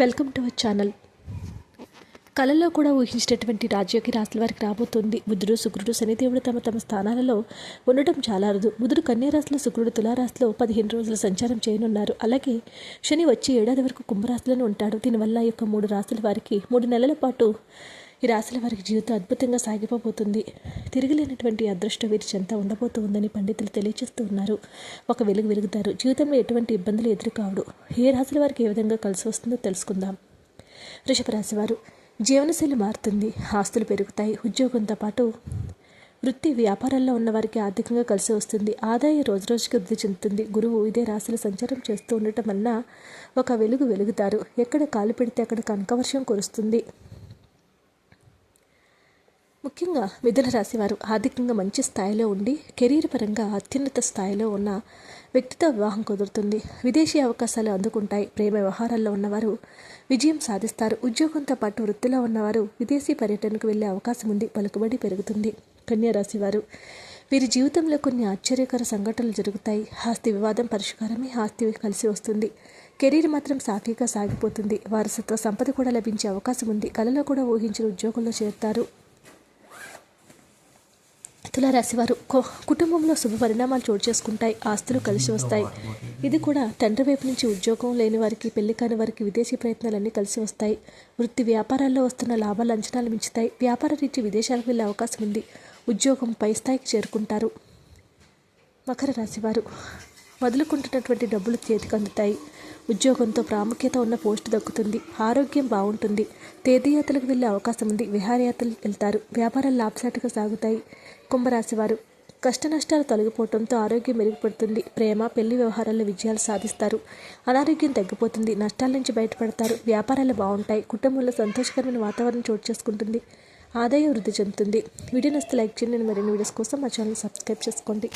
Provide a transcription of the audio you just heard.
Welcome to our channel. కళలో కూడా ఊహించినటువంటి రాజ్యోకి రాశుల వారికి రాబోతుంది. బుధుడు శుక్రుడు శనిదేవుడు తమ తమ స్థానాలలో ఉండటం చాలా అరుదు. బుధుడు కన్యారాశిలో శుక్రుడు తులారాశిలో పదిహేను రోజులు సంచారం చేయనున్నారు. అలాగే శని వచ్చి ఏడాది వరకు కుంభరాశిలోనే ఉంటాడు. దీనివల్ల ఈ యొక్క మూడు రాశుల వారికి మూడు నెలల పాటు ఈ రాశుల వారికి జీవితం అద్భుతంగా సాగిపోబోతుంది. తిరిగిలేనటువంటి అదృష్టం వీరి చెంత ఉండబోతుందని పండితులు తెలియజేస్తూ ఉన్నారు. ఒక వెలుగు వెలుగుతారు. జీవితంలో ఎటువంటి ఇబ్బందులు ఎదురుకావడు. ఏ రాశుల వారికి ఏ విధంగా కలిసి వస్తుందో తెలుసుకుందాం. వృషభ రాశివారు జీవనశైలి మారుతుంది. ఆస్తులు పెరుగుతాయి. ఉద్యోగంతో పాటు వృత్తి వ్యాపారాల్లో ఉన్నవారికి ఆర్థికంగా కలిసి వస్తుంది. ఆదాయం రోజు రోజుకి వృద్ధి చెందుతుంది. గురువు ఇదే రాశిలో సంచారం చేస్తూ ఉండటం వలన ఒక వెలుగు వెలుగుతారు. ఎక్కడ కాలు పెడితే అక్కడ కనకవర్షం కురుస్తుంది. ముఖ్యంగా మిథున రాశి వారు ఆర్థికంగా మంచి స్థాయిలో ఉండి కెరీర్ పరంగా అత్యున్నత స్థాయిలో ఉన్న వ్యక్తితో వివాహం కుదురుతుంది. విదేశీ అవకాశాలు అందుకుంటాయి. ప్రేమ వ్యవహారాల్లో ఉన్నవారు విజయం సాధిస్తారు. ఉద్యోగంతో పాటు వృత్తిలో ఉన్నవారు విదేశీ పర్యటనకు వెళ్ళే అవకాశం ఉంది. పలుకుబడి పెరుగుతుంది. కన్యా వారు వీరి జీవితంలో కొన్ని ఆశ్చర్యకర సంఘటనలు జరుగుతాయి. ఆస్తి వివాదం పరిష్కారమే ఆస్తి కలిసి వస్తుంది. కెరీర్ మాత్రం సాఫీగా సాగిపోతుంది. వారసత్వ సంపద కూడా లభించే అవకాశం ఉంది. కళలో కూడా ఊహించిన ఉద్యోగంలో చేరుతారు. తులారాశి రాశివారు కుటుంబంలో శుభ పరిణామాలు చోటు చేసుకుంటాయి ఆస్తులు కలిసి వస్తాయి. ఇది కూడా తండ్రి వైపు నుంచి ఉద్యోగం లేని వారికి పెళ్ళి కాని వారికి విదేశీ ప్రయత్నాలన్నీ కలిసి వస్తాయి. వృత్తి వ్యాపారాల్లో వస్తున్న లాభాలు అంచనాలు మించుతాయి. వ్యాపార రీతి విదేశాలకు వెళ్ళే అవకాశం ఉంది. ఉద్యోగం పై స్థాయికి చేరుకుంటారు. మకర రాశివారు వదులుకుంటున్నటువంటి డబ్బులు చేతికి అందుతాయి. ఉద్యోగంతో ప్రాముఖ్యత ఉన్న పోస్టు దక్కుతుంది. ఆరోగ్యం బాగుంటుంది. తీర్థయాత్రలకు వెళ్ళే అవకాశం ఉంది. విహారయాత్రలు వెళ్తారు. వ్యాపారాలు లాభసాటిగా సాగుతాయి. కుంభరాశివారు. కష్ట నష్టాలు తొలగిపోవడంతో ఆరోగ్యం మెరుగుపడుతుంది. ప్రేమ పెళ్ళి వ్యవహారాల్లో విజయాలు సాధిస్తారు. అనారోగ్యం తగ్గిపోతుంది. నష్టాల నుంచి బయటపడతారు. వ్యాపారాలు బాగుంటాయి. కుటుంబంలో సంతోషకరమైన వాతావరణం చోటు చేసుకుంటుంది. ఆదాయం వృద్ధి చెందుతుంది. వీడియో నస్తే లైక్ చేయండి. మరిన్ని వీడియోస్ కోసం మా ఛానల్ సబ్స్క్రైబ్ చేసుకోండి.